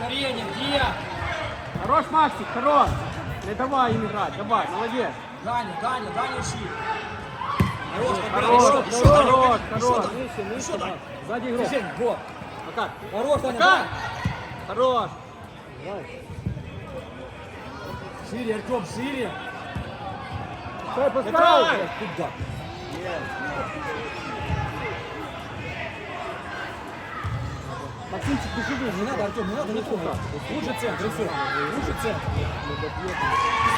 Ускорение, где? Хорош, Максик, хорош. Не давай им играть, давай, молодец. Даня, Даня, Даня щи. Хорош, Хорош, хорош, хорош. Даня. Еще, Даня. Сзади игрок. Движение, вот. Макар, Хорош, Даня. Даня. Хорош. Шире, Артем, шире. Стой, Давай. поставь. Куда? Максимчик, бежи Не выше. надо, Артем, не надо, не трогай. Лучше центр, и все. Лучше центр.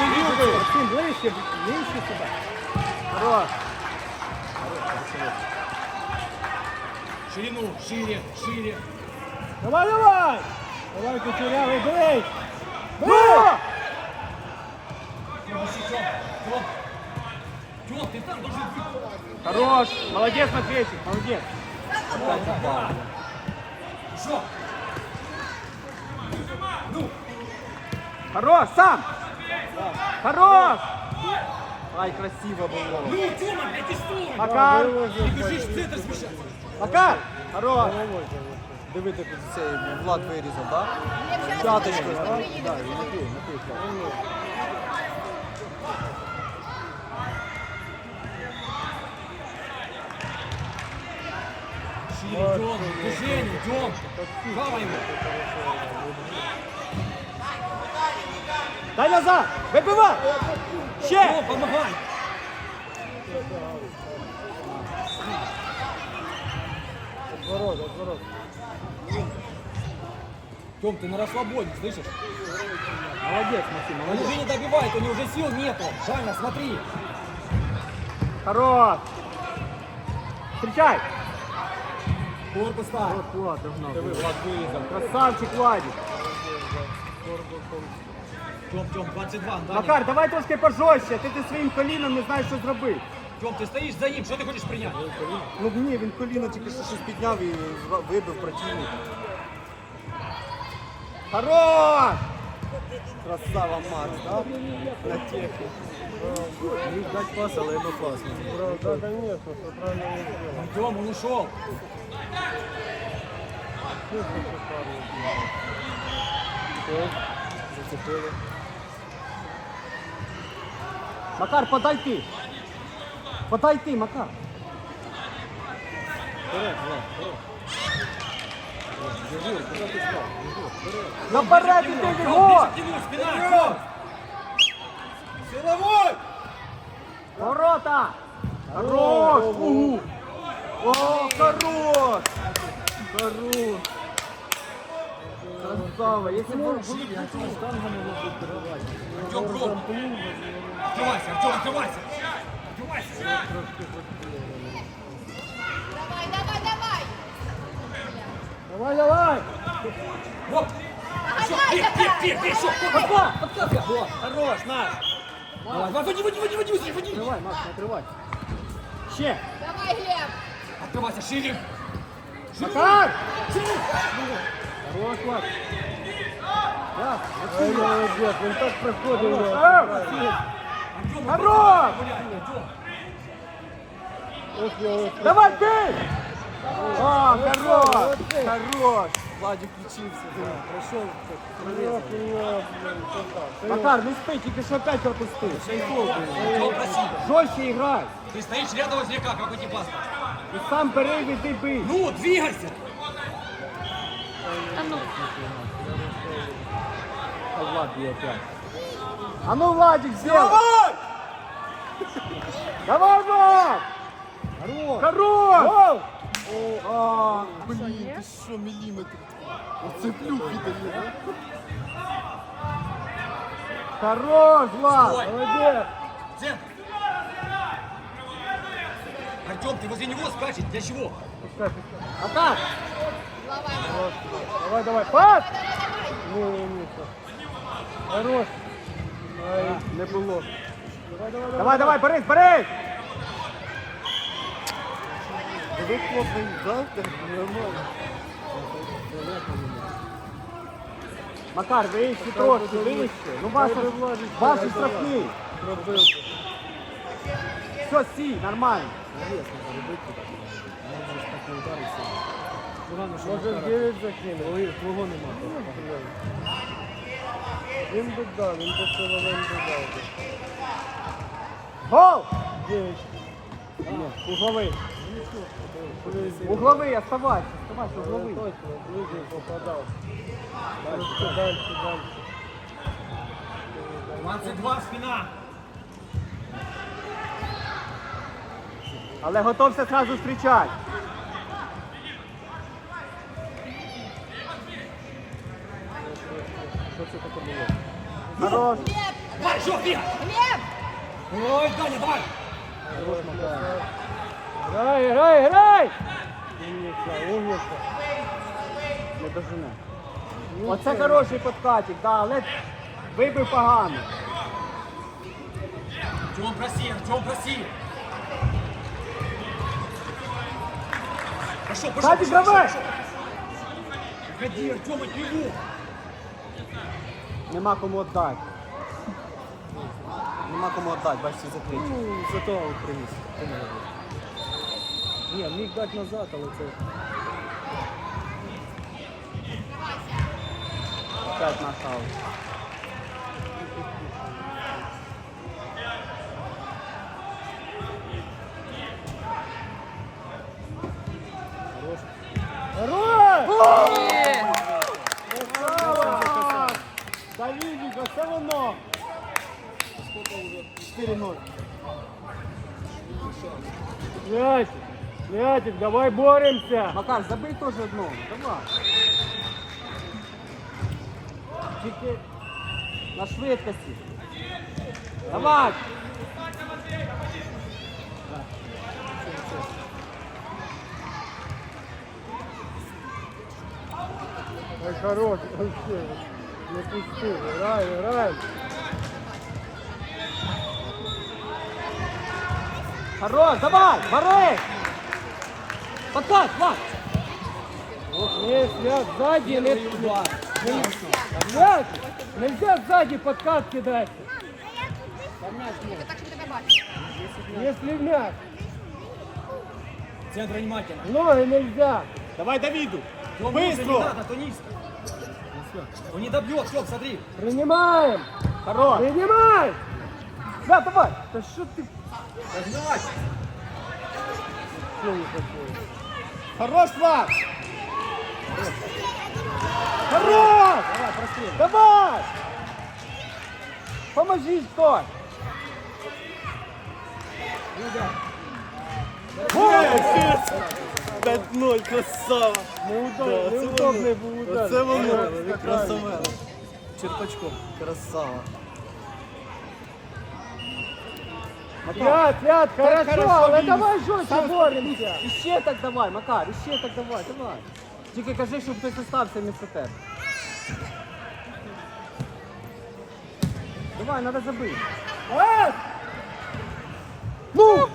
Максим, ближче, ближче сюда. Хорош. Ширину, шире, шире. Давай, давай. Давай, кучерявый, ты должен быть. Хорош. Молодец, Матвейчик, молодец. Еще. Ну, Хорош, сам. Хорош. Ай, красиво было. ну, Тёма, блядь, и стой. Макар. Ты бежишь в центр смещаться. Макар. Хорош. Диви, ти тут цей Влад вирізав, так? П'яточку. Да, він напій, напій. Шире, идем, движение, идем. Право ему. Дай назад. Вибивай. Ще. Тём, помогай. Отворот, отворот. Тём, ты на расслабоне, слышишь? Молодец, Максим, Он молодец. уже не добивает, у него уже сил нету. Жанна, смотри. Хорош. Встречай. Корпус ставь. Вот Влад догнал. Диви, Влад вирізав. Красавчик, Владик. Тём, Тём, 22, Даня. Макар, давай трошки пожорстче. Ти, ти своїм коліном не знаєш, що зробити. Тём, ты стоишь за ним, что ты хочешь принять? Ну ні, він коліно тільки що щось підняв і зва- вибив противника. Хорош. Красава Макс, так? На техі. Міг дати пас, але йому класно. Да, конечно, все правильно не сделал. Тём, он ушел. Зацепили. Макар, подай ти. Подай ти, Макар. Вперед, Влад, вперед. Єгор, куди ти став? Єгор, вперед. Наперед іди, Єгор. спина. Силовой! Ворота. Хорош. Угу. О, хорош. Хорош. Красава. Если бы були Артем, гром. Открывайся, Артем, открывайся. Открывайся. Давай, давай, давай! Давай, давай. Вот. Еще, пей, пей, пей, пей, еще. Пока, пока. Вот, хорош, наш. Давай, давай, води, води, води, води, води, Макс, не открывай. Ще. Давай, Глеб! Открывайся, шире. Макар. Хорош, Макс. Да, молодец, он так. Артем, Хорош. Давай, бей. А, хорош. Хорош. Владик у блин, красавчик. Макар, не спи, тільки що опять пропустив. Ще й гол був. Артем, красиво. Жорстче грай. Ты стоишь рядом возле как, какой пас. І сам бери, іди бий. Ну, двигайся. А Влад б'є опять. А ну, Владик, сделай. Давай, Влад. Хорош. А, блін, ти що, міліметр? Оце плюх віддає. Хорош, Влад. Стой. Молодец. Артем, ты возле него скачешь. Для чего? Атак. Давай, Давай, давай. Пас. Не, не, не. Хорош. Ай, Не було. Давай, давай, Борис, Борис. Ви хлопці, так? Так, Нормально. Макар, вище трошки, вище. Ну, ваш, Дай би Владик Все, сі, нормально. Може 9 закинув. твого нема. Він би дав, він би. Гол! 9. Угловий. Угловий, оставайся, оставайся, угловий. Точно, ближній попадав. Дальше, дальше, дальше. 22 спина. Але готовся зразу зустрічати. Що це таке було? Хорош. Давай, що? Глеб! Ой, Даня, давай. Грай, грай, грай! Умниця, умниця. Не дожене. Оце хороший подкатик, да, але вибив погано. Артем, проси, Артем, проси. Пошел, пошел, Сзади пошел, давай! пошел, Артем, от него. Нема кому віддати. Нема кому віддати, бачите, закриті. Ну, зато приніс. Ні, міг дати назад, але це. Опять наш 4-0. Мячик, мячик, давай боремся! Макар, забий теж одного. Давай. Тільки на швидкості. Давай. Ой, хорош, вообще, не пусти, грай, грай! Хорош, давай, бори. Подкат, Влад. Есть, свят, сзади, не... Свят, нельзя сзади подкат кидать, если мяч. Центр внимательно. Ноги нельзя. Давай Давиду. Не Быстро. Он не добьет, Фёк, смотри. Принимаем, Хорош. принимай! Свят, давай. Та що ти? Разминать. Что такое? Хорош, Влад. Хорош. Давай, прострел. Давай. Поможи, стой. Молодець! 5-0, красава! Неудобный, це неудобный был удар. Оце воно, красавело. Черпачком, красава. Свят, свят, хорошо, хорошо але давай жестче боремся. Іще так давай, Макар, іще так давай, давай. Тільки кажи, щоб хтось остався вместо тебе. Давай, треба забити. Эй! Ну!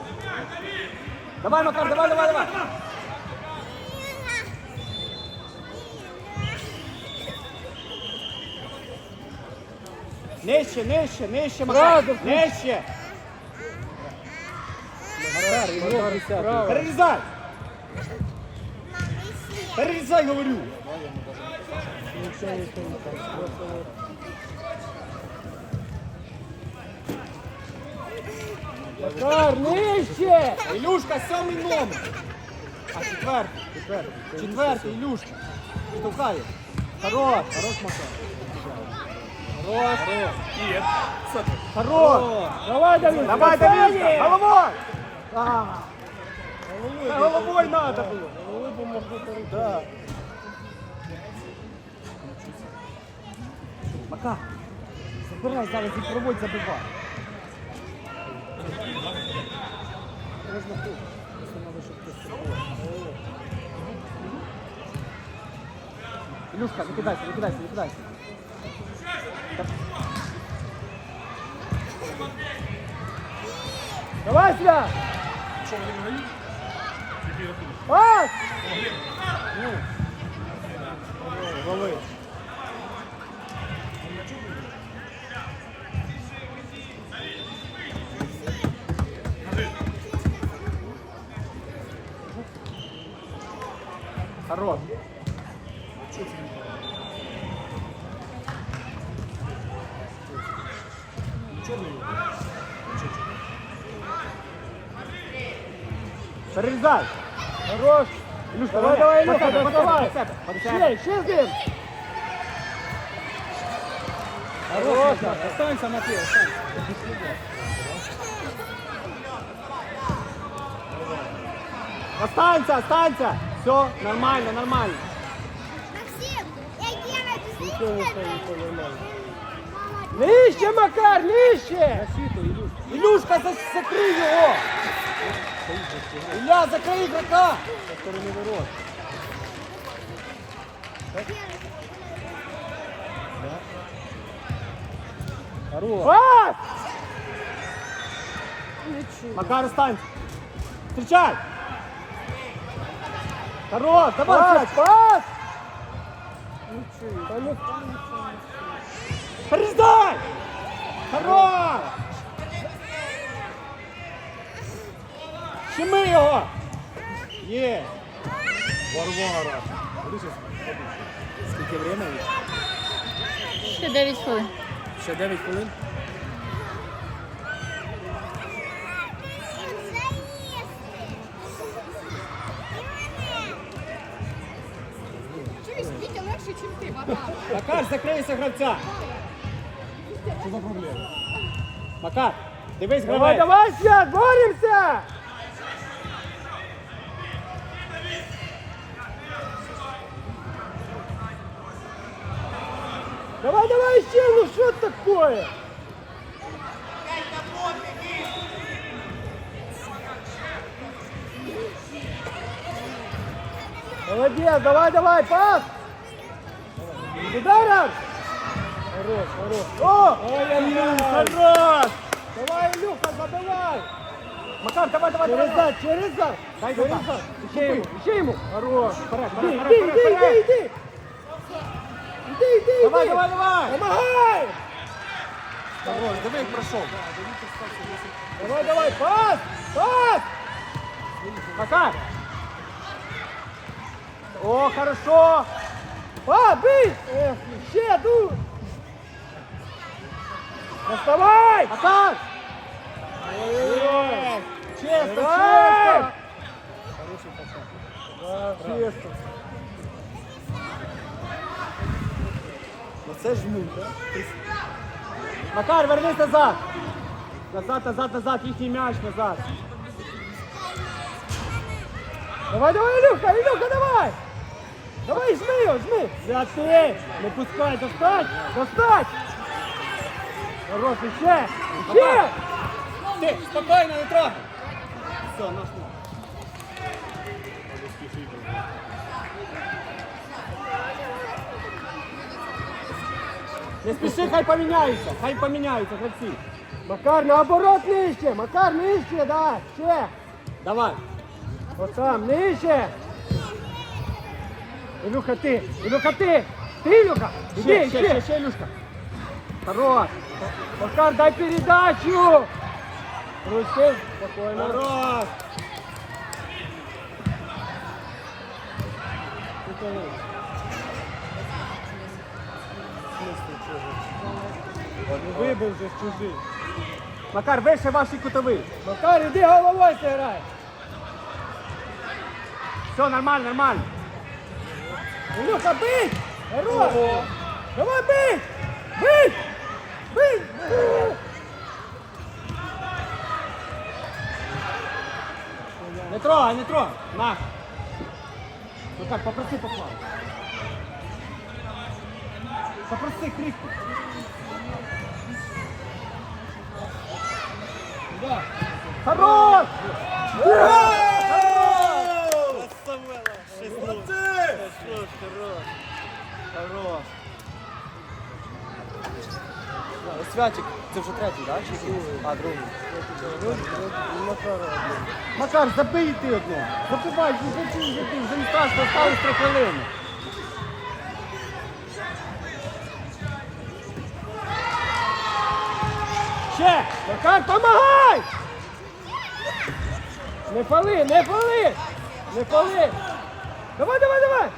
Давай, Макар, давай, давай, давай. Нижче, нижче, нижче, Макар. Нижче. Право. Перерізай. Перерізай, говорю. Ничего не стоит, просто вот. Макар, нижче! Ілюшка, сьомий номер. А четвертий, четвертий. Четвертий, Ілюшка. Штовхає. Хорош. Хорош, Макар. Хорош. Хорош. Давай, Давид! Давай, касание! Давидка, головой. А, Головой, Та головой надо було. Головой бы можно порубить. Да. Макар, забирай зараз і проводь забивай. Ілюшка, не кидайся, не кидайся, не кидайся. Давай, Свят! Пас! Голи. Хорош. Хорош. Ілюшка, Давай, давай, Под Ілюха, себе, под доставай. себе, под себе. Ще, ще з ним. Хорош. Останься, Матвій, останься. Останься, останься. Все, нормально, нормально. Максим, я Гена, ты Нічого не слышишь? стає, нічого нормально. Мама, Нижче, Макар, нижче. Ілюшка, за- закрий його. Ілля, закрий ігрока. Хорош. Пас! Макар, останься. Встречай. Хорош, давай, Пас, пас! Та ну, Переждай. Хорош. Щеми його. Є. Варвара. Скільки времени? Ще 9 хвилин. Ще 9 хвилин. Макар. Закрийся гравця. Що за проблема? Макар, дивись, Давай, гравець. давай, Свят, боремся! Давай, давай еще, ну что такое? Молодец, давай, давай, пас! Ударом! Хорош, хорош. О! Ой, хорош. Давай, Илюха, забивай! Макар, давай, давай, Через давай. зад, через зад! Дай через зад! Еще ему, еще ему! Хорош! Иди, иди, иди, иди, Иди, иди, Давай, давай, давай. Помогай! Хорош, диви, як пройшов. Давай, давай, пас! Пас! Макар. О, хорошо. Пас, бей! Эх, еще, ду! Доставай! Макар. Ой, Чисто, Давай! це жмуть, так? Макар, вернись назад. Назад, назад, назад, їхній м'яч назад. Давай, давай, Илюха, Илюха, давай! Давай, жми его, жми! Святий, не пускай, достань. Достать! Хорош, еще! Еще! Ти, спокійно, не трогай. Все, наш м'яч. Не спіши, хай поміняються, хай поміняються гравці. Макар, наоборот, нижче! Макар, нижче, да! Ще! Давай. Вот там, нижче! Илюха, ты! Илюха, ты! Ты, Илюха! Ще, Иди, ще, ще! ще, ще, Ілюшка. Хорош! Макар, дай передачу! Ручки, спокойно. Хорош. Вибив же чужий. Макар, вище ваші кутові. Макар, іди головою зіграй! Все, нормально, нормально. Илюха, бий! Хорош! Давай бий! Бий! Бий! Не трогай, не трогай. На. Макар, попроси поклав. Попроси крикни. Да. Хорош! Хорош. Ось Святик, це вже третій, так? Чи який? А, другий. Макар, забий ти одну. Забивай, вже ти, вже не страшно, осталось три хвилини. Ще! Макар, помагай! Не пали, не пали! Не пали! Давай, давай, давай!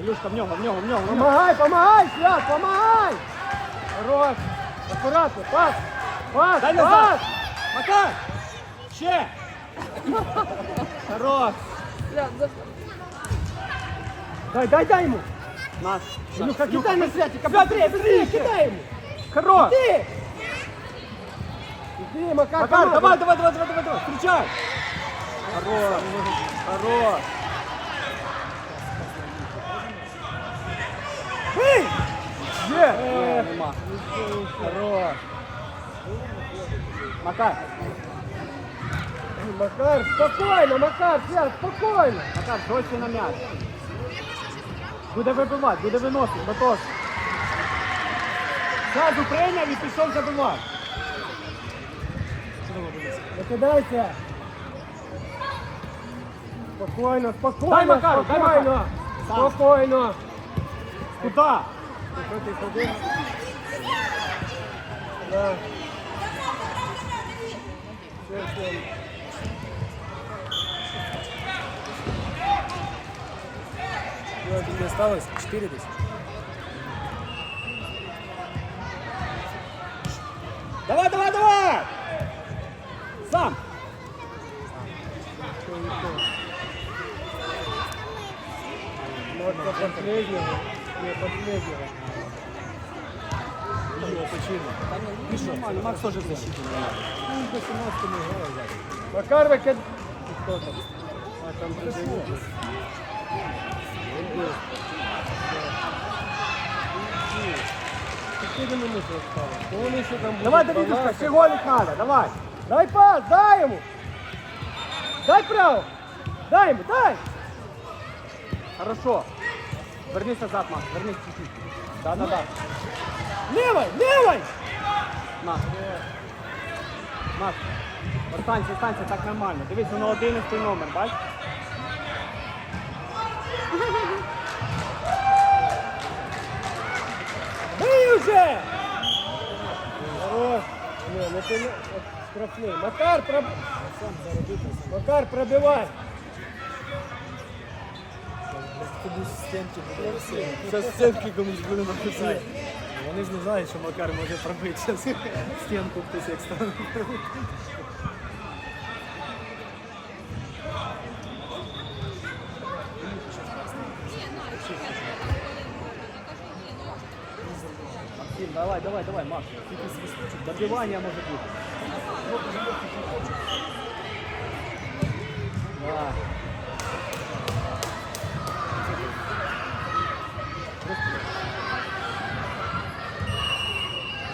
Ілюшка, в нього, в нього, в нього, в нього. Помагай, помагай, Свят, помагай! Хорош! Акуратно, пас! Пас, Дай пас! Макар! Ще! Хорош! Дай, дай, дай йому! Нас! Ілюха, кидай на Святика! Быстрее, быстрее, кидай йому! Хорош! Іди! Іди, Макар, Макар, давай, давай, давай, давай, давай, давай, встречай! Хорош! Хорош! Эй! Є! Нема. Хорош! Макар! Макар, спокойно, Макар, Свят, спокойно! Макар, жорстче на м'яч. Буде вибивати, буде виносити, Батос. Зразу прийняв і пішов забивати. Кидайся! Спокойно, спокойно, дай Макару, спокойно, дай спокойно. Куда? Да. Тобі осталось 4 десь. Давай, давай, давай! Сам! До последнего. Не, последнего. Нормально, Макс тоже в защите. Еще там будет Давай, Давидушка, голик надо, давай. Дай пас, дай ему. Дай право. Дай ему, дай. Хорошо. Вернись назад, Макс, вернись. Да, да, да. Левой, левой. Макс. Макс. Останься, останься, так нормально. Дивись, воно 11 номер, бач? Бий уже! Хорош. Не, ну ты не- вот штрафный. Макар, проб... Макар, пробивай. Зараз стінки комусь буде написати. Вони ж не знають, що Макар може пробити зараз стінку хтось як стане. Давай, давай, давай, Макс. Добивание может быть. Да.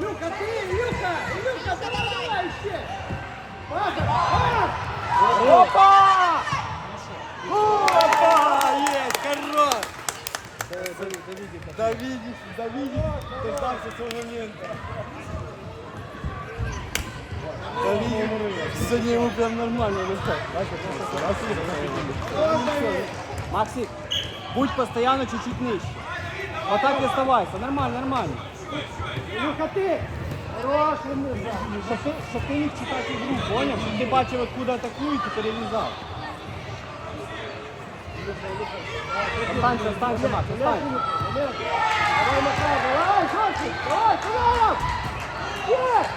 Илюха, ты, Илюха! Илюха, давай, давай еще! Опа! Опа! Есть, хорош! Давидик, Давидик, дождался своего момента. Давидик, сегодня ему прям нормально достать. Максик, будь постоянно чуть-чуть ниже. Вот так и оставайся. Нормально, нормально. Илюха, ты! Хорош, щоб ти, щоб ти міг читати гру, поняв? Щоб ти бачив, откуда атакують і перерізав. Останься, останься, Макс, останься. Давай, Макар, давай, Шорти, давай, давай! Есть!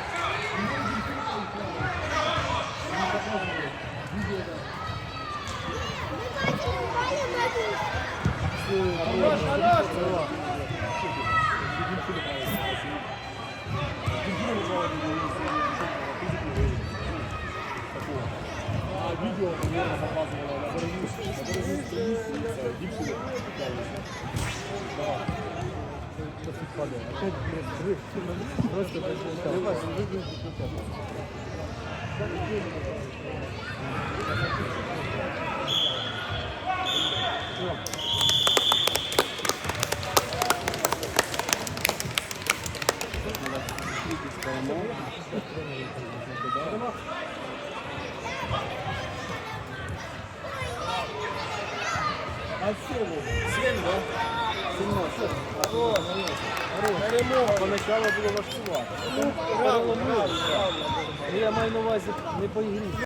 Хорош, хорош! Відео вона показувала на берегу, на берегу стоїть дівчина. Просто Thank you. А силу. Сім, да? Сімно, все. Хорош, хорош. Перемога. Поначалу було важкувати. Я маю на увазі не по ігрі.